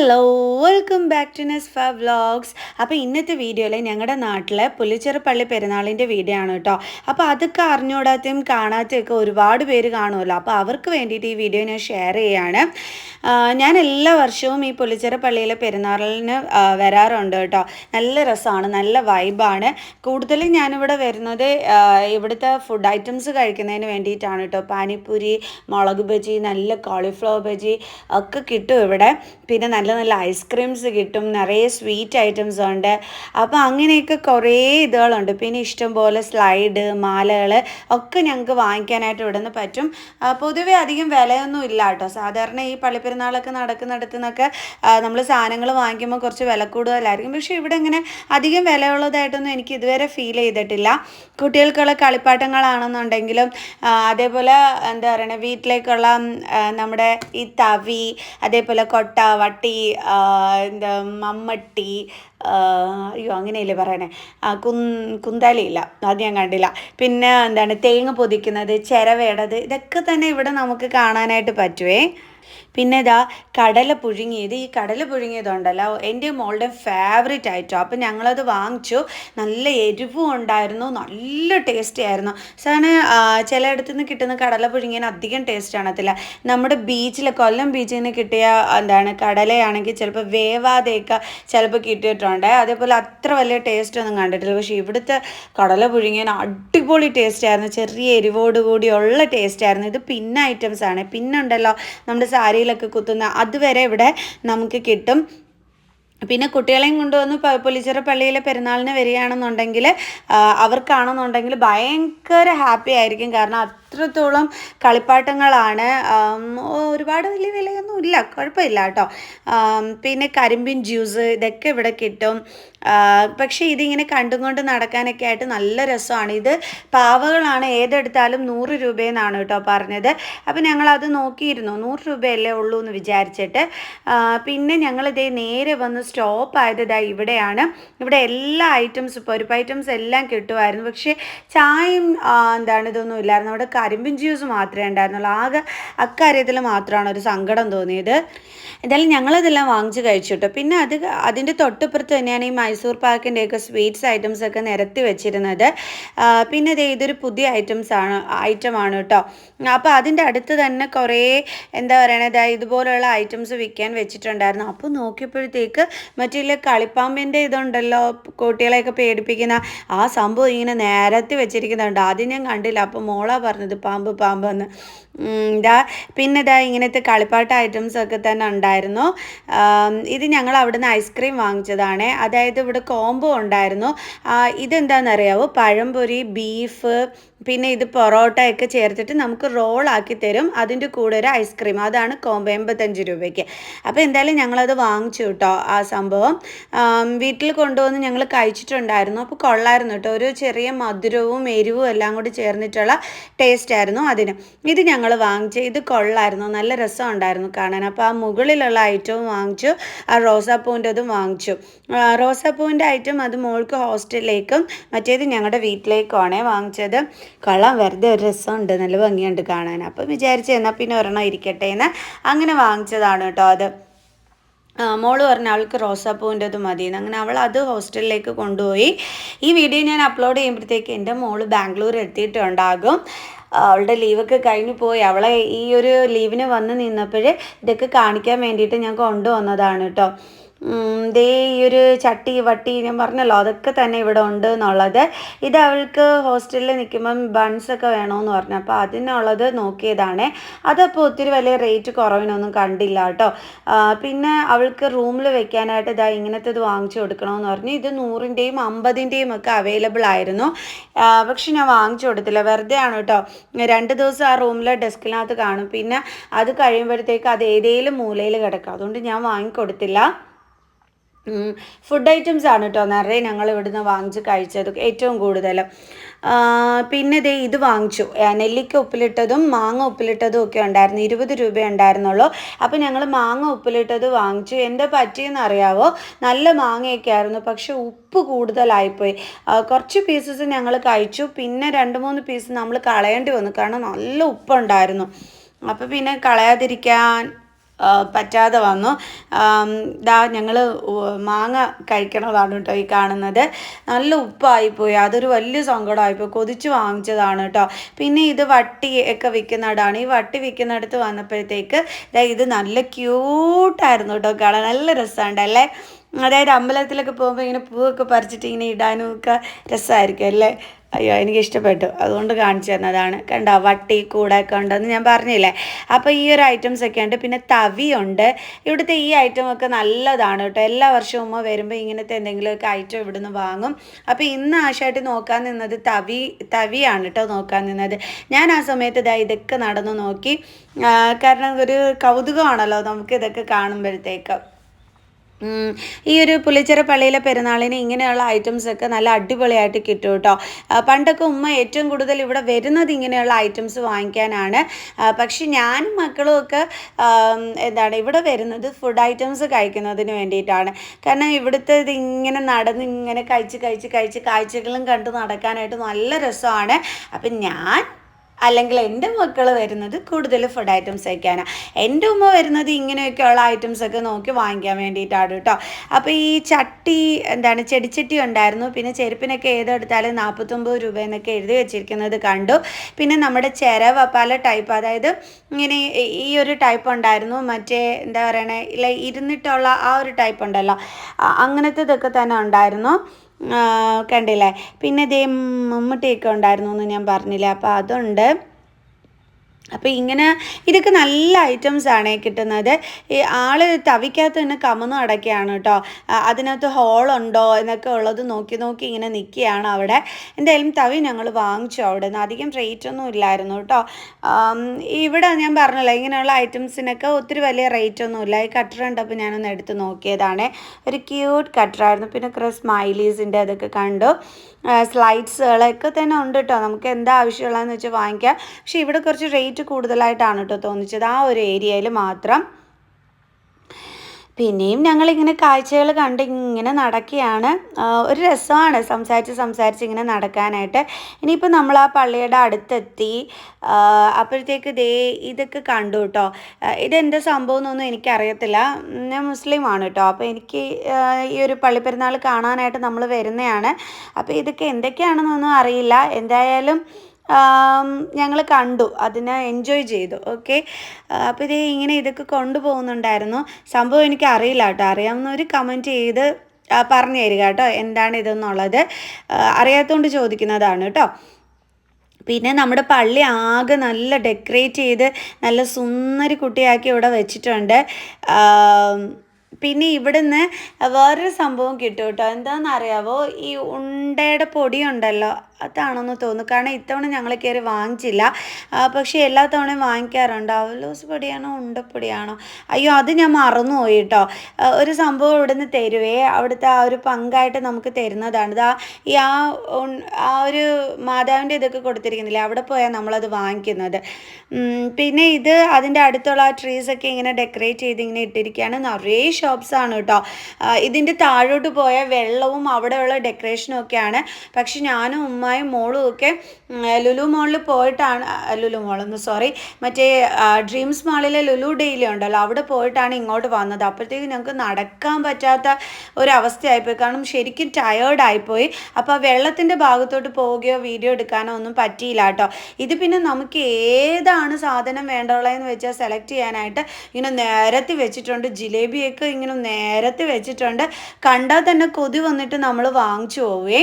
Hello. Welcome back to Nesfa vlogs അപ്പോൾ ഇന്നത്തെ വീഡിയോയിൽ ഞങ്ങളുടെ നാട്ടിലെ പുലിച്ചെറുപ്പള്ളി പെരുന്നാളിന്റെ വീഡിയോ ആണ് കേട്ടോ അപ്പോൾ അതൊക്കെ അറിഞ്ഞുകൂടാത്തയും കാണാത്തയൊക്കെ ഒരുപാട് പേര് കാണുമല്ലോ. അപ്പോൾ അവർക്ക് വേണ്ടിയിട്ട് ഈ വീഡിയോ ഞാൻ ഷെയർ ചെയ്യാണ്. ഞാൻ എല്ലാ വർഷവും ഈ പുലിച്ചെറുപ്പള്ളിയിലെ പെരുന്നാളിന് വരാറുണ്ട് കേട്ടോ നല്ല രസമാണ് നല്ല വൈബാണ് കൂടുതലും ഞാനിവിടെ വരുന്നത് ഇവിടുത്തെ ഫുഡ് ഐറ്റംസ് കഴിക്കുന്നതിന് വേണ്ടിയിട്ടാണ് കേട്ടോ പാനിപ്പൂരി മുളക് ബജി നല്ല കോളിഫ്ലവർ ബജി ഒക്കെ കിട്ടും ഇവിടെ. പിന്നെ നല്ല നല്ല ഐസ്ക്രീംസ് കിട്ടും നിറയെ സ്വീറ്റ് ഐറ്റംസ് ഉണ്ട്. അപ്പോൾ അങ്ങനെയൊക്കെ കുറേ ഇതുകളുണ്ട്. പിന്നെ ഇഷ്ടംപോലെ സ്ലൈഡ് മാലകൾ ഒക്കെ ഞങ്ങൾക്ക് വാങ്ങിക്കാനായിട്ട് ഇവിടെ നിന്ന് പറ്റും പൊതുവേ അധികം വിലയൊന്നും ഇല്ല കേട്ടോ. സാധാരണ ഈ പള്ളിപ്പെരുന്നാളൊക്കെ നടക്കുന്നിടത്തു നിന്നൊക്കെ നമ്മൾ സാധനങ്ങൾ വാങ്ങിക്കുമ്പോൾ കുറച്ച് വില കൂടുതലായിരിക്കും. പക്ഷേ ഇവിടെ ഇങ്ങനെ അധികം വിലയുള്ളതായിട്ടൊന്നും എനിക്ക് ഇതുവരെ ഫീൽ ചെയ്തിട്ടില്ല. കുട്ടികൾക്കുള്ള കളിപ്പാട്ടങ്ങളാണെന്നുണ്ടെങ്കിലും അതേപോലെ എന്താ പറയുക വീട്ടിലേക്കുള്ള നമ്മുടെ ഈ തവി അതേപോലെ കൊട്ട വട്ടി എന്താ മമ്മട്ടി അയ്യോ അങ്ങനെയല്ലേ പറയണേ? കു കുന്താലിയില്ല അത് ഞാൻ കണ്ടില്ല. പിന്നെ എന്താണ് തേങ്ങ പൊതിക്കുന്നത് ചിരവേടത് ഇതൊക്കെ തന്നെ ഇവിടെ നമുക്ക് കാണാനായിട്ട് പറ്റുവേ. പിന്നെ ഇതാ കടല പുഴുങ്ങിയത്. ഈ കടല പുഴുങ്ങിയതുണ്ടല്ലോ എന്റെ മോളുടെ ഫേവറേറ്റ് ആയിട്ടോ. അപ്പം ഞങ്ങളത് വാങ്ങിച്ചു. നല്ല എരിവും ഉണ്ടായിരുന്നു. നല്ല ടേസ്റ്റി ആയിരുന്നു. സാറിന് ചിലയിടത്തു നിന്ന് കിട്ടുന്ന കടല പുഴുങ്ങിയതിന് അധികം ടേസ്റ്റ് കാണത്തില്ല. നമ്മുടെ ബീച്ചിൽ കൊല്ലം ബീച്ചിൽ നിന്ന് കിട്ടിയ എന്താണ് കടലയാണെങ്കിൽ ചിലപ്പോൾ വേവാതെയൊക്കെ ചിലപ്പോൾ കിട്ടിയിട്ടുണ്ട്. അതേപോലെ അത്ര വലിയ ടേസ്റ്റ് ഒന്നും കണ്ടിട്ടില്ല. പക്ഷേ ഇവിടുത്തെ കടല പുഴുങ്ങിയതിന് അടിപൊളി ടേസ്റ്റ് ആയിരുന്നു. ചെറിയ എരിവോടുകൂടിയുള്ള ടേസ്റ്റ് ആയിരുന്നു. ഇത് പിന്ന ഐറ്റംസ് ആണ്. പിന്നുണ്ടല്ലോ നമ്മുടെ സാരിയിലൊക്കെ കുത്തുന്ന അതുവരെ ഇവിടെ നമുക്ക് കിട്ടും. പിന്നെ കുട്ടികളെയും കൊണ്ടുവന്ന് പുലിച്ചിറ പള്ളിയിലെ പെരുന്നാളിന് വരികയാണെന്നുണ്ടെങ്കിൽ അവർക്കാണെന്നുണ്ടെങ്കിൽ ഭയങ്കര ഹാപ്പി ആയിരിക്കും. കാരണം അത്രത്തോളം കളിപ്പാട്ടങ്ങളാണ്. ഒരുപാട് വലിയ വിലയൊന്നും ഇല്ല. കുഴപ്പമില്ല കേട്ടോ. പിന്നെ കരിമ്പിൻ ജ്യൂസ് ഇതൊക്കെ ഇവിടെ കിട്ടും. പക്ഷേ ഇതിങ്ങനെ കണ്ടും കൊണ്ട് നടക്കാനൊക്കെ ആയിട്ട് നല്ല രസമാണ്. ഇത് പാവകളാണ്. ഏതെടുത്താലും നൂറ് രൂപയെന്നാണ് കേട്ടോ പറഞ്ഞത്. അപ്പം ഞങ്ങളത് നോക്കിയിരുന്നു. നൂറ് രൂപയല്ലേ ഉള്ളൂ എന്ന് വിചാരിച്ചിട്ട്. പിന്നെ ഞങ്ങളിതേ നേരെ വന്ന് സ്റ്റോപ്പ് ആയത് ഇവിടെയാണ്. ഇവിടെ എല്ലാ ഐറ്റംസും പരിപ്പ് ഐറ്റംസ് എല്ലാം കിട്ടുമായിരുന്നു. പക്ഷേ ചായയും എന്താണ് ഇതൊന്നും ഇല്ലായിരുന്നു. അവിടെ കരിമ്പിൻ ജ്യൂസ് മാത്രമേ ഉണ്ടായിരുന്നുള്ളൂ. ആകെ അക്കാര്യത്തിൽ മാത്രമാണ് ഒരു സങ്കടം തോന്നിയത്. എന്തായാലും ഞങ്ങളതെല്ലാം വാങ്ങിച്ച് കഴിച്ചു കേട്ടോ. പിന്നെ അത് അതിന്റെ തൊട്ടിപ്പുറത്ത് തന്നെയാണ് ഈ മൈസൂർ പാക്കിന്റെയൊക്കെ സ്വീറ്റ്സ് ഐറ്റംസ് ഒക്കെ നിരത്തി വെച്ചിരുന്നത്. പിന്നെ ദേ ഇതൊരു പുതിയ ഐറ്റംസ് ആണ് ഐറ്റമാണ് കേട്ടോ. അപ്പോൾ അതിന്റെ അടുത്ത് തന്നെ കുറേ എന്താ പറയണത് ഇതുപോലുള്ള ഐറ്റംസ് വിൽക്കാൻ വെച്ചിട്ടുണ്ടായിരുന്നു. അപ്പോൾ നോക്കിയപ്പോഴത്തേക്ക് മറ്റേ കളിപ്പാമ്പിന്റെ ഇതുണ്ടല്ലോ കുട്ടികളെയൊക്കെ പേടിപ്പിക്കുന്ന ആ സംഭവം ഇങ്ങനെ നേരത്തെ വെച്ചിരിക്കുന്നുണ്ട്. ആദ്യം ഞാൻ കണ്ടില്ല. അപ്പോൾ മോളാ പറഞ്ഞത് പാമ്പ് പാമ്പ് എന്ന് ഇതാ പിന്നെ ഇതാ ഇങ്ങനത്തെ കളിപ്പാട്ട ഐറ്റംസ് ഒക്കെ തന്നെ ഉണ്ടായിരുന്നു. ഇത് ഞങ്ങൾ അവിടുന്ന് ഐസ്ക്രീം വാങ്ങിച്ചതാണ്. അതായത് ഇവിടെ കോംബോ ഉണ്ടായിരുന്നു. ഇതെന്താണെന്നറിയാവോ പഴംപൊരി ബീഫ് പിന്നെ ഇത് പൊറോട്ട ഒക്കെ ചേർത്തിട്ട് നമുക്ക് റോളാക്കി തരും. അതിന്റെ കൂടെ ഒരു ഐസ്ക്രീം. അതാണ് കോംബോ എൺപത്തഞ്ച് രൂപയ്ക്ക്. അപ്പോൾ എന്തായാലും ഞങ്ങളത് വാങ്ങിച്ചു കേട്ടോ ആ സംഭവം. വീട്ടിൽ കൊണ്ടുവന്ന് ഞങ്ങൾ കഴിച്ചിട്ടുണ്ടായിരുന്നു. അപ്പോൾ കൊള്ളായിരുന്നു കേട്ടോ. ഒരു ചെറിയ മധുരവും എരിവും എല്ലാം കൂടി ചേർന്നിട്ടുള്ള ടേസ്റ്റ് ആയിരുന്നു അതിന്. ഇത് ഞങ്ങൾ വാങ്ങിച്ചു ഇത് കൊള്ളായിരുന്നു. നല്ല രസം ഉണ്ടായിരുന്നു കാണാൻ. അപ്പോൾ ആ മുകളിലുള്ള ഐറ്റവും വാങ്ങിച്ചു ആ റോസാപ്പൂവിന്റെതും വാങ്ങിച്ചു. ആ, റോസാപ്പൂവിന്റെ ഐറ്റം അത് മോൾക്ക് ഹോസ്റ്റലിലേക്കും മറ്റേത് ഞങ്ങളുടെ വീട്ടിലേക്കുമാണേ വാങ്ങിച്ചത്. കൊള്ളാം വെറുതെ ഒരു രസമുണ്ട് നല്ല ഭംഗിയുണ്ട് കാണാൻ. അപ്പം വിചാരിച്ചു എന്നാൽ പിന്നെ ഒരെണ്ണം ഇരിക്കട്ടെ എന്ന് അങ്ങനെ വാങ്ങിച്ചതാണ് കേട്ടോ അത്. മോൾ പറഞ്ഞ അവൾക്ക് റോസാപ്പൂവിന്റെത് മതി എന്ന് അങ്ങനെ അവൾ അത് ഹോസ്റ്റലിലേക്ക് കൊണ്ടുപോയി. ഈ വീഡിയോ ഞാൻ അപ്ലോഡ് ചെയ്യുമ്പോഴത്തേക്ക് എന്റെ മോൾ ബാംഗ്ലൂർ എത്തിയിട്ടുണ്ടാകും. അവളുടെ ലീവൊക്കെ കഴിഞ്ഞു പോയി. അവളെ ഈ ഒരു ലീവിന് വന്ന് നിന്നപ്പോൾ ഇതൊക്കെ കാണിക്കാൻ വേണ്ടിയിട്ട് ഞാൻ കൊണ്ടുവന്നതാണ് കേട്ടോ. ദേ ഈ ഒരു ചട്ടി വട്ടി ഞാൻ പറഞ്ഞല്ലോ അതൊക്കെ തന്നെ ഇവിടെ ഉണ്ട് എന്നുള്ളത്. ഇത് അവൾക്ക് ഹോസ്റ്റലിൽ നിൽക്കുമ്പം ബൺസൊക്കെ വേണമെന്ന് പറഞ്ഞു. അപ്പോൾ അതിനുള്ളത് നോക്കിയതാണ്. അതപ്പോൾ ഒത്തിരി വലിയ റേറ്റ് കുറവിനൊന്നും കണ്ടില്ല കേട്ടോ. പിന്നെ അവൾക്ക് റൂമിൽ വെക്കാനായിട്ട് ഇതാ ഇങ്ങനത്തേത് വാങ്ങിച്ചു കൊടുക്കണമെന്ന് പറഞ്ഞു. ഇത് നൂറിന്റെയും അമ്പതിന്റെയും ഒക്കെ അവൈലബിൾ ആയിരുന്നു. പക്ഷെ ഞാൻ വാങ്ങിച്ചു കൊടുത്തില്ല. വെറുതെ ആണ് കേട്ടോ. രണ്ട് ദിവസം ആ റൂമിൽ ഡെസ്കിനകത്ത് കാണും. പിന്നെ അത് കഴിയുമ്പോഴത്തേക്ക് അത് ഏതേലും മൂലയിൽ കിടക്കും. അതുകൊണ്ട് ഞാൻ വാങ്ങിക്കൊടുത്തില്ല. ഫുഡ് ഐറ്റംസ് ആണ് കേട്ടോ നിറയെ ഞങ്ങൾ ഇവിടുന്ന് വാങ്ങിച്ച് കഴിച്ചത് ഏറ്റവും കൂടുതൽ പിന്നെ ദേ ഇത് വാങ്ങിച്ചു. നെല്ലിക്ക ഉപ്പിലിട്ടതും മാങ്ങ ഉപ്പിലിട്ടതും ഒക്കെ ഉണ്ടായിരുന്നു. ഇരുപത് രൂപ ഉണ്ടായിരുന്നുള്ളൂ. അപ്പോൾ ഞങ്ങൾ മാങ്ങ ഉപ്പിലിട്ടത് വാങ്ങിച്ചു. എന്താ പറ്റിയെന്ന് അറിയാവോ? നല്ല മാങ്ങയൊക്കെ ആയിരുന്നു. പക്ഷേ ഉപ്പ് കൂടുതലായിപ്പോയി. കുറച്ച് പീസസ് ഞങ്ങൾ കഴിച്ചു. പിന്നെ രണ്ട് മൂന്ന് പീസ് നമ്മൾ കളയേണ്ടി വന്നു. കാരണം നല്ല ഉപ്പുണ്ടായിരുന്നു. അപ്പോൾ പിന്നെ കളയാതിരിക്കാൻ പറ്റാതെ വന്നു. ഇതാ ഞങ്ങൾ മാങ്ങ കഴിക്കണതാണ് കേട്ടോ ഈ കാണുന്നത്. നല്ല ഉപ്പായിപ്പോയി. അതൊരു വലിയ സങ്കടമായിപ്പോയി. കൊതിച്ച് വാങ്ങിച്ചതാണ് കേട്ടോ. പിന്നെ ഇത് വട്ടി ഒക്കെ വിൽക്കുന്നിടാണ് ഈ വട്ടി വിൽക്കുന്നിടത്ത് വന്നപ്പോഴത്തേക്ക് ഇത് നല്ല ക്യൂട്ടായിരുന്നു കേട്ടോ കാണാൻ. നല്ല രസമുണ്ടല്ലേ അതായത് അമ്പലത്തിലൊക്കെ പോകുമ്പോൾ ഇങ്ങനെ പൂവൊക്കെ പറിച്ചിട്ട് ഇങ്ങനെ ഇടാനും ഒക്കെ രസമായിരിക്കും അല്ലേ? അയ്യോ എനിക്ക് ഇഷ്ടപ്പെട്ടു അതുകൊണ്ട് കാണിച്ചു തന്നതാണ്. കണ്ടോ വട്ടി കൂടൊക്കെ ഉണ്ടെന്ന് ഞാൻ പറഞ്ഞില്ലേ? അപ്പോൾ ഈ ഒരു ഐറ്റംസ് ഒക്കെ ഉണ്ട്. പിന്നെ തവിയുണ്ട് ഇവിടുത്തെ ഈ ഐറ്റം ഒക്കെ നല്ലതാണ് കേട്ടോ. എല്ലാ വർഷവും ഉമ്മ വരുമ്പോൾ ഇങ്ങനത്തെ എന്തെങ്കിലുമൊക്കെ ഐറ്റം ഇവിടുന്ന് വാങ്ങും. അപ്പോൾ ഇന്ന് ആശായിട്ട് നോക്കാൻ നിന്നത് തവി തവിയാണ് കേട്ടോ നോക്കാൻ നിന്നത്. ഞാൻ ആ സമയത്ത് ഇതാ ഇതൊക്കെ നടന്നു നോക്കി. കാരണം ഒരു കൗതുകമാണല്ലോ നമുക്ക് ഇതൊക്കെ കാണുമ്പോഴത്തേക്ക്. ഈ ഒരു പുളിച്ചിറ പള്ളിയിലെ പെരുന്നാളിന് ഇങ്ങനെയുള്ള ഐറ്റംസ് ഒക്കെ നല്ല അടിപൊളിയായിട്ട് കിട്ടും കേട്ടോ പണ്ടൊക്കെ ഉമ്മ ഏറ്റവും കൂടുതൽ ഇവിടെ വരുന്നത് ഇങ്ങനെയുള്ള ഐറ്റംസ് വാങ്ങിക്കാനാണ്. പക്ഷെ ഞാനും മക്കളും ഒക്കെ എന്താണ് ഇവിടെ വരുന്നത് ഫുഡ് ഐറ്റംസ് കഴിക്കുന്നതിന് വേണ്ടിയിട്ടാണ്. കാരണം ഇവിടുത്തെ ഇത് ഇങ്ങനെ നടന്ന് ഇങ്ങനെ കഴിച്ച് കഴിച്ച് കഴിച്ച് കാഴ്ചകളും കണ്ട് നടക്കാനായിട്ട് നല്ല രസമാണ്. അപ്പം ഞാൻ അല്ലെങ്കിൽ എന്റെ മക്കൾ വരുന്നത് കൂടുതൽ ഫുഡ് ഐറ്റംസ് വയ്ക്കാനാണ് എന്റെ ഉമ്മ വരുന്നത് ഇങ്ങനെയൊക്കെയുള്ള ഐറ്റംസ് ഒക്കെ നോക്കി വാങ്ങിക്കാൻ വേണ്ടിയിട്ടാണ് കേട്ടോ. അപ്പോൾ ഈ ചട്ടി എന്താണ് ചെടിച്ചട്ടി ഉണ്ടായിരുന്നു. പിന്നെ ചെരുപ്പിനൊക്കെ ഏതെടുത്താലും നാൽപ്പത്തൊമ്പത് രൂപ എന്നൊക്കെ എഴുതി വെച്ചിരിക്കുന്നത് കണ്ടു. പിന്നെ നമ്മുടെ ചിരവ പല ടൈപ്പ് അതായത് ഇങ്ങനെ ഈ- ഒരു ടൈപ്പ് ഉണ്ടായിരുന്നു. മറ്റേ എന്താ പറയണേ ഇല്ല ഇരുന്നിട്ടുള്ള ആ ഒരു ടൈപ്പ് ഉണ്ടല്ലോ. അങ്ങനത്തെ ഇതൊക്കെ തന്നെ ഉണ്ടായിരുന്നു. കണ്ടില്ലേ? പിന്നെ ഇതേ മമ്മൂട്ടിയൊക്കെ ഉണ്ടായിരുന്നു എന്ന് ഞാൻ പറഞ്ഞില്ലേ? അപ്പോൾ അതുണ്ട്. അപ്പോൾ ഇങ്ങനെ ഇതൊക്കെ നല്ല ഐറ്റംസ് ആണ് കിട്ടുന്നത്. ഈ ആൾ തവിക്കകത്ത് തന്നെ കമന്ന് അടയ്ക്കുകയാണ് കേട്ടോ അതിനകത്ത് ഹോളുണ്ടോ എന്നൊക്കെ ഉള്ളത് നോക്കി നോക്കി ഇങ്ങനെ നിൽക്കുകയാണ് അവിടെ. എന്തായാലും തവി ഞങ്ങൾ വാങ്ങിച്ചു അവിടെ നിന്ന് അധികം റേറ്റ് ഒന്നും ഇല്ലായിരുന്നു കേട്ടോ ഇവിടെ ഞാൻ പറഞ്ഞല്ലോ ഇങ്ങനെയുള്ള ഐറ്റംസിനൊക്കെ ഒത്തിരി വലിയ റേറ്റ് ഒന്നും ഇല്ല. ഈ കട്ടർ കണ്ടപ്പോൾ ഞാനൊന്ന് എടുത്ത് നോക്കിയതാണ്. ഒരു ക്യൂട്ട് കട്ടറായിരുന്നു പിന്നെ കുറേ സ്മൈലീസിന്റെ അതൊക്കെ കണ്ടു. സ്ലൈഡ്സുകളൊക്കെ തന്നെ ഉണ്ട് കേട്ടോ നമുക്ക് എന്താ ആവശ്യമുള്ളതെന്ന് വെച്ചാൽ വാങ്ങിക്കാം. പക്ഷേ ഇവിടെ കുറച്ച് റേറ്റ് കൂടുതലായിട്ടാണ് കേട്ടോ തോന്നിച്ചത്. ആ ഒരു ഏരിയയിൽ മാത്രം പിന്നെയും ഞങ്ങളിങ്ങനെ കാഴ്ചകൾ കണ്ട് ഇങ്ങനെ നടക്കുകയാണ്. ഒരു രസമാണ് സംസാരിച്ച് സംസാരിച്ച് ഇങ്ങനെ നടക്കാനായിട്ട്. ഇനിയിപ്പോൾ നമ്മൾ ആ പള്ളിയുടെ അടുത്തെത്തി അപ്പോഴത്തേക്ക് ദേ ഇതൊക്കെ കണ്ടു കേട്ടോ. ഇതെന്ത് സംഭവം എന്നൊന്നും എനിക്കറിയത്തില്ല. ഞാൻ മുസ്ലിമാണ് കേട്ടോ. അപ്പോൾ എനിക്ക് ഈ ഒരു പള്ളിപ്പെരുന്നാൾ കാണാനായിട്ട് നമ്മൾ വരുന്നതാണ്. അപ്പോൾ ഇതൊക്കെ എന്തൊക്കെയാണെന്നൊന്നും അറിയില്ല. എന്തായാലും ഞങ്ങൾ കണ്ടു. അതിനെ എൻജോയ് ചെയ്തു. ഓക്കെ അപ്പോൾ ഇത് ഇങ്ങനെ ഇതൊക്കെ കൊണ്ടുപോകുന്നുണ്ടായിരുന്നു. സംഭവം എനിക്ക് അറിയില്ല കേട്ടോ. അറിയാവുന്നവർ കമന്റ് ചെയ്ത് പറഞ്ഞു തരിക കേട്ടോ. എന്താണ് ഇതെന്നുള്ളത്? അറിയാത്തതുകൊണ്ട് ചോദിക്കുന്നതാണ് കേട്ടോ. പിന്നെ നമ്മുടെ പള്ളി ആകെ നല്ല ഡെക്കറേറ്റ് ചെയ്ത് നല്ല സുന്ദരി കുട്ടിയാക്കി ഇവിടെ വെച്ചിട്ടുണ്ട്. പിന്നെ ഇവിടുന്ന് വേറൊരു സംഭവം കിട്ടും കേട്ടോ. എന്താണെന്ന് അറിയാവോ ഈ ഉണ്ടയുടെ പൊടി ഉണ്ടല്ലോ. അതാണെന്ന് തോന്നുന്നു. കാരണം ഇത്തവണ ഞങ്ങൾ കയറി വാങ്ങിച്ചില്ല. പക്ഷേ എല്ലാ തവണയും വാങ്ങിക്കാറുണ്ട്. അവലോസ് പൊടിയാണോ ഉണ്ടപ്പൊടിയാണോ അയ്യോ അത് ഞാൻ മറന്നുപോയി കേട്ടോ ഒരു സംഭവം ഇവിടുന്ന് തരുവേ. അവിടുത്തെ ആ ഒരു പങ്കായിട്ട് നമുക്ക് തരുന്നതാണ്. ഇതാ ഈ ആ ആ ഒരു മാതാവിന്റെ ഇതൊക്കെ കൊടുത്തിരിക്കുന്നില്ലേ? അവിടെ പോയാൽ നമ്മളത് വാങ്ങിക്കുന്നത്. പിന്നെ ഇത് അതിന്റെ അടുത്തുള്ള ആ ട്രീസൊക്കെ ഇങ്ങനെ ഡെക്കറേറ്റ് ചെയ്ത് ഇങ്ങനെ ഇട്ടിരിക്കുകയാണ്. നിറയെ ഷോപ്സാണ് കേട്ടോ ഇതിന്റെ താഴോട്ട് പോയ വെള്ളവും അവിടെയുള്ള ഡെക്കറേഷനും ഒക്കെയാണ്. പക്ഷെ ഞാനും ഉമ്മയും മോളും ഒക്കെ ലുലു മോളിൽ പോയിട്ടാണ് ലുലു മോളെന്ന് സോറി മറ്റേ ഡ്രീംസ് മാളിലെ ലുലു ഡെയിലി ഉണ്ടല്ലോ അവിടെ പോയിട്ടാണ് ഇങ്ങോട്ട് വന്നത്. അപ്പോഴത്തേക്ക് ഞങ്ങൾക്ക് നടക്കാൻ പറ്റാത്ത ഒരവസ്ഥയായിപ്പോയി. കാരണം ശരിക്കും ടയേർഡായിപ്പോയി അപ്പോൾ വെള്ളത്തിന്റെ ഭാഗത്തോട്ട് പോവുകയോ വീഡിയോ എടുക്കാനോ ഒന്നും പറ്റിയില്ല കേട്ടോ. ഇത് പിന്നെ നമുക്ക് ഏതാണ് സാധനം വേണ്ടുള്ളതെന്ന് വെച്ചാൽ സെലക്ട് ചെയ്യാനായിട്ട് ഇങ്ങനെ നേരത്തെ വെച്ചിട്ടുണ്ട്. ജിലേബിയൊക്കെ ഇങ്ങനെ നേരത്തെ വെച്ചിട്ടുണ്ട്. കണ്ടാൽ തന്നെ കൊതി വന്നിട്ട് നമ്മൾ വാങ്ങിച്ചു പോവേ.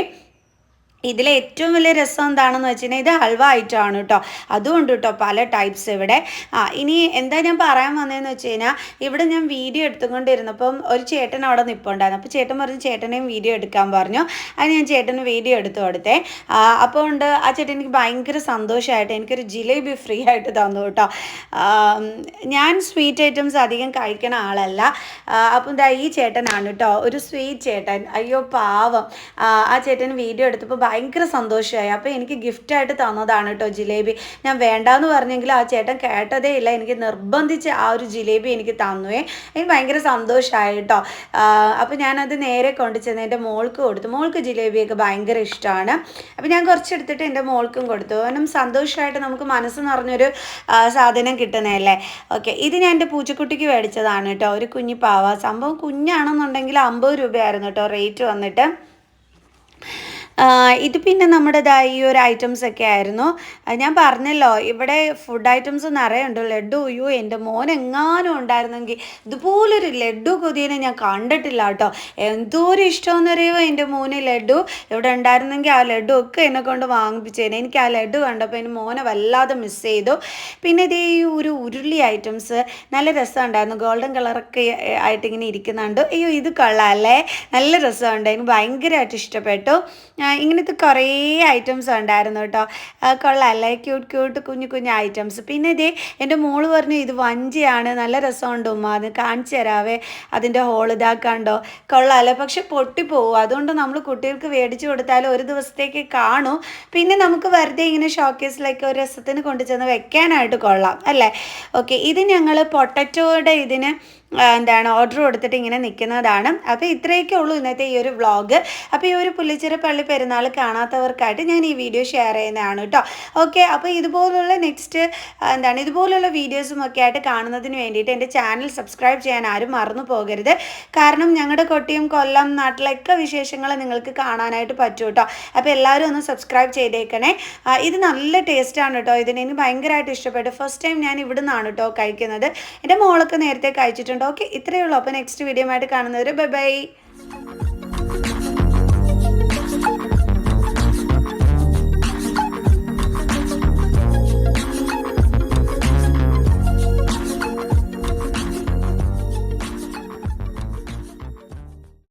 ഇതിലെ ഏറ്റവും വലിയ രസം എന്താണെന്ന് വെച്ചിട്ടുണ്ടെങ്കിൽ ഇത് ഹൽവ ആയിട്ടാണ് കേട്ടോ. അതുകൊണ്ട് കേട്ടോ പല ടൈപ്സ് ഇവിടെ. ആ ഇനി എന്താ ഞാൻ പറയാൻ വന്നതെന്ന് വെച്ച് കഴിഞ്ഞാൽ ഇവിടെ ഞാൻ വീഡിയോ എടുത്തുകൊണ്ടിരുന്നപ്പം ഒരു ചേട്ടൻ അവിടെ നിൽപ്പുണ്ടായിരുന്നു അപ്പോൾ ചേട്ടൻ പറഞ്ഞു ചേട്ടനെയും വീഡിയോ എടുക്കാൻ പറഞ്ഞു. അത് ഞാൻ ചേട്ടന് വീഡിയോ എടുത്തു കൊടുത്തേ. അപ്പോൾ ഉണ്ട് ആ ചേട്ടൻ എനിക്ക് ഭയങ്കര സന്തോഷമായിട്ട് എനിക്കൊരു ജിലേബി ഫ്രീ ആയിട്ട് തന്നു കേട്ടോ. ഞാൻ സ്വീറ്റ് ഐറ്റംസ് അധികം കഴിക്കണ ആളല്ല. അപ്പം എന്താ ഈ ചേട്ടനാണ് കേട്ടോ ഒരു സ്വീറ്റ് ചേട്ടൻ. അയ്യോ പാവം. ആ, ചേട്ടൻ വീഡിയോ എടുത്തപ്പോൾ ഭയങ്കര സന്തോഷമായി. അപ്പോൾ എനിക്ക് ഗിഫ്റ്റായിട്ട് തന്നതാണ് കേട്ടോ ജിലേബി. ഞാൻ വേണ്ടാന്ന് പറഞ്ഞെങ്കിൽ ആ ചേട്ടൻ കേട്ടതേ ഇല്ല. എനിക്ക് നിർബന്ധിച്ച് ആ ഒരു ജിലേബി എനിക്ക് തന്നുവേ എനിക്ക് ഭയങ്കര സന്തോഷമായി കേട്ടോ അപ്പോൾ ഞാനത് നേരെ കൊണ്ടു ചെന്ന് എന്റെ മോൾക്ക് കൊടുത്തു. മോൾക്ക് ജിലേബിയൊക്കെ ഭയങ്കര ഇഷ്ടമാണ്. അപ്പോൾ ഞാൻ കുറച്ചെടുത്തിട്ട് എന്റെ മോൾക്കും കൊടുത്തു. കാരണം സന്തോഷമായിട്ട് നമുക്ക് മനസ്സ് നിറഞ്ഞൊരു സാധനം കിട്ടുന്നതല്ലേ ഓക്കെ. ഇത് ഞാൻ എന്റെ പൂച്ചക്കുട്ടിക്ക് മേടിച്ചതാണ് കേട്ടോ ഒരു കുഞ്ഞി പാവ. സംഭവം കുഞ്ഞാണെന്നുണ്ടെങ്കിൽ അമ്പത് രൂപയായിരുന്നു കേട്ടോ റേറ്റ് വന്നിട്ട്. ഇത് പിന്നെ നമ്മുടെ ഈ ഒരു ഐറ്റംസ് ഒക്കെ ആയിരുന്നു. ഞാൻ പറഞ്ഞല്ലോ ഇവിടെ ഫുഡ് ഐറ്റംസ് നിറയെ ഉണ്ട്. ലഡു അയ്യോ എന്റെ മോൻ എങ്ങാനും ഉണ്ടായിരുന്നെങ്കിൽ ഇതുപോലൊരു ലഡു കൊതിയെ ഞാൻ കണ്ടിട്ടില്ല കേട്ടോ. എന്തോരം പറയുമോ എന്റെ മോന് ലഡു? ഇവിടെ ഉണ്ടായിരുന്നെങ്കിൽ ആ ലഡു ഒക്കെ എന്നെ കൊണ്ട് വാങ്ങിപ്പിച്ചേനെ. എനിക്ക് ആ ലഡു കണ്ടപ്പോൾ എന്റെ മോനെ വല്ലാതെ മിസ് ചെയ്തു. പിന്നെ ഇതേ ഈ ഒരു ഉരുളി ഐറ്റംസ് നല്ല രസമുണ്ടായിരുന്നു. ഗോൾഡൻ കളറൊക്കെ ആയിട്ട് ഇങ്ങനെ ഇരിക്കുന്നുണ്ട്. അയ്യോ ഇത് കൊള്ളാം അല്ലേ? നല്ല രസമുണ്ട്. എനിക്ക് ഭയങ്കരമായിട്ട് ഇഷ്ടപ്പെട്ടു. ഇങ്ങനത്തെ കുറേ ഐറ്റംസ് ഉണ്ടായിരുന്നു കേട്ടോ. കൊള്ളാമല്ലേ ക്യൂട്ട് ക്യൂട്ട് കുഞ്ഞു കുഞ്ഞു ഐറ്റംസ്. പിന്നെ ഇതേ എന്റെ മോൾ പറഞ്ഞു ഇത് വഞ്ചിയാണ്. നല്ല രസമുണ്ട് ഉമ്മ. അത് കാണിച്ചു തരാവേ. അതിന്റെ ഹോൾ ഇതാക്കാണ്ടോ കൊള്ളാം അല്ലേ പക്ഷെ പൊട്ടിപ്പോവും. അതുകൊണ്ട് നമ്മൾ കുട്ടികൾക്ക് മേടിച്ചു കൊടുത്താൽ ഒരു ദിവസത്തേക്ക് കാണും. പിന്നെ നമുക്ക് വെറുതെ ഇങ്ങനെ ഷോക്കേസിലേക്ക് ഒരു രസത്തിന് കൊണ്ടുചെന്ന് വെക്കാനായിട്ട് കൊള്ളാം. അല്ലേ? ഓക്കെ ഇത് ഞങ്ങൾ പൊട്ടറ്റോയുടെ ഇതിന് എന്താണ് ഓർഡർ കൊടുത്തിട്ട് ഇങ്ങനെ നിൽക്കുന്നതാണ് അപ്പോൾ ഇത്രയൊക്കെ ഉള്ളൂ ഇന്നത്തെ ഈ ഒരു വ്ളോഗ് അപ്പോൾ ഈ ഒരു പുള്ളിച്ചിറ പള്ളി പെരുന്നാൾ കാണാത്തവർക്കായിട്ട് ഞാൻ ഈ വീഡിയോ ഷെയർ ചെയ്യുന്നതാണ് കേട്ടോ ഓക്കെ അപ്പോൾ ഇതുപോലുള്ള നെക്സ്റ്റ് എന്താണ് ഇതുപോലുള്ള വീഡിയോസും ഒക്കെ ആയിട്ട് കാണുന്നതിന് വേണ്ടിയിട്ട് എന്റെ ചാനൽ സബ്സ്ക്രൈബ് ചെയ്യാൻ ആരും മറന്നു പോകരുത്. കാരണം ഞങ്ങളുടെ കൊട്ടിയും കൊല്ലം നാട്ടിലൊക്കെ വിശേഷങ്ങൾ നിങ്ങൾക്ക് കാണാനായിട്ട് പറ്റും കേട്ടോ അപ്പോൾ എല്ലാവരും ഒന്ന് സബ്സ്ക്രൈബ് ചെയ്തേക്കണേ. ഇത് നല്ല ടേസ്റ്റാണ് കേട്ടോ ഇതിന് എനിക്ക് ഭയങ്കരമായിട്ട് ഇഷ്ടപ്പെട്ടു. ഫസ്റ്റ് ടൈം ഞാൻ ഇവിടെ നിന്നാണ് കേട്ടോ കഴിക്കുന്നത്. എന്റെ മോളൊക്കെ നേരത്തെ കഴിച്ചിട്ടുണ്ട്. ഓക്കെ ഇത്രയേ ഉള്ളൂ. അപ്പോൾ നെക്സ്റ്റ് വീഡിയോ ആയിട്ട് കാണുന്നവർ ബൈ ബൈ